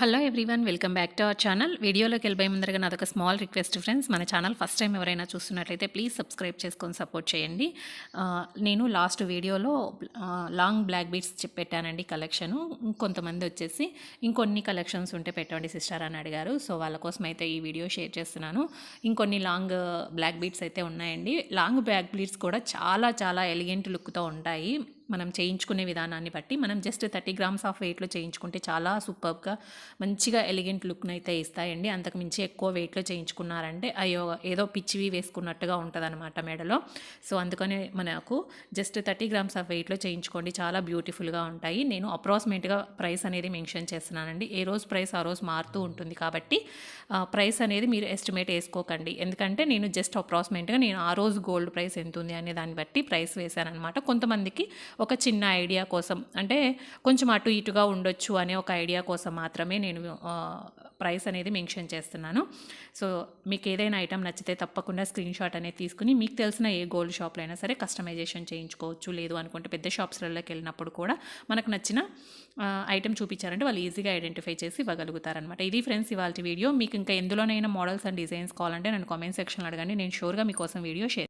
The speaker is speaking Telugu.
Hello everyone welcome back to our channel వీడియోలోకి వెళ్ళిపోయే ముందరగా నాదొక స్మాల్ రిక్వెస్ట్ ఫ్రెండ్స్ మన ఛానల్ ఫస్ట్ టైం ఎవరైనా చూస్తున్నట్లయితే ప్లీజ్ సబ్స్క్రైబ్ చేసుకొని సపోర్ట్ చేయండి. నేను లాస్ట్ వీడియోలో లాంగ్ బ్లాక్ బీట్స్ చెప్పి పెట్టానండి కలెక్షను కొంతమంది వచ్చేసి ఇంకొన్ని కలెక్షన్స్ ఉంటే పెట్టండి సిస్టర్ అని అడిగారు. సో వాళ్ళ కోసం అయితే ఈ వీడియో షేర్ చేస్తున్నాను. ఇంకొన్ని లాంగ్ బ్లాక్ బీట్స్ అయితే ఉన్నాయండి. లాంగ్ బ్లాక్ బీట్స్ కూడా చాలా చాలా ఎలిగెంట్ లుక్తో ఉంటాయి. మనం చేయించుకునే విధానాన్ని బట్టి మనం జస్ట్ థర్టీ గ్రామ్స్ ఆఫ్ వెయిట్లో చేయించుకుంటే చాలా సూపర్గా మంచిగా ఎలిగెంట్ లుక్ని అయితే ఇస్తాయండి. అంతకు మించి ఎక్కువ వెయిట్లో చేయించుకున్నారంటే అయ్యో ఏదో పిచ్చివి వేసుకున్నట్టుగా ఉంటుంది మెడలో. సో అందుకని మనకు జస్ట్ థర్టీ గ్రామ్స్ ఆఫ్ వెయిట్లో చేయించుకోండి. చాలా బ్యూటిఫుల్గా ఉంటాయి. నేను అప్రాక్సిమేట్గా ప్రైస్ అనేది మెన్షన్ చేస్తున్నానండి. ఏ రోజు ప్రైస్ ఆ రోజు మారుతూ ఉంటుంది కాబట్టి ప్రైస్ అనేది మీరు ఎస్టిమేట్ వేసుకోకండి. ఎందుకంటే నేను జస్ట్ అప్రాక్సిమేట్గా నేను ఆ రోజు గోల్డ్ ప్రైస్ ఎంత ఉంది అనే దాన్ని బట్టి ప్రైస్ వేశానమాట కొంతమందికి ఒక చిన్న ఐడియా కోసం. అంటే కొంచెం అటు ఇటుగా ఉండొచ్చు అనే ఒక ఐడియా కోసం మాత్రమే నేను ప్రైస్ అనేది మెన్షన్ చేస్తున్నాను. సో మీకు ఏదైనా ఐటమ్ నచ్చితే తప్పకుండా స్క్రీన్ షాట్ అనేది తీసుకుని మీకు తెలిసిన ఏ గోల్డ్ షాప్లో అయినా సరే కస్టమైజేషన్ చేయించుకోవచ్చు. లేదు అనుకుంటే పెద్ద షాప్స్లలోకి వెళ్ళినప్పుడు కూడా మనకు నచ్చిన ఐటెం చూపించారంటే వాళ్ళు ఈజీగా ఐడెంటిఫై చేసి ఇవ్వగలుగుతారనమాట ఇది ఫ్రెండ్స్ ఇవాళ వీడియో. మీకు ఇంకా ఎందులోనైనా మోడల్స్ అండ్ డిజైన్స్ కావాలంటే నన్ను కామెంట్ సెక్షన్లో అడగండి. నేను షూర్గా మీకోసం వీడియో షేర్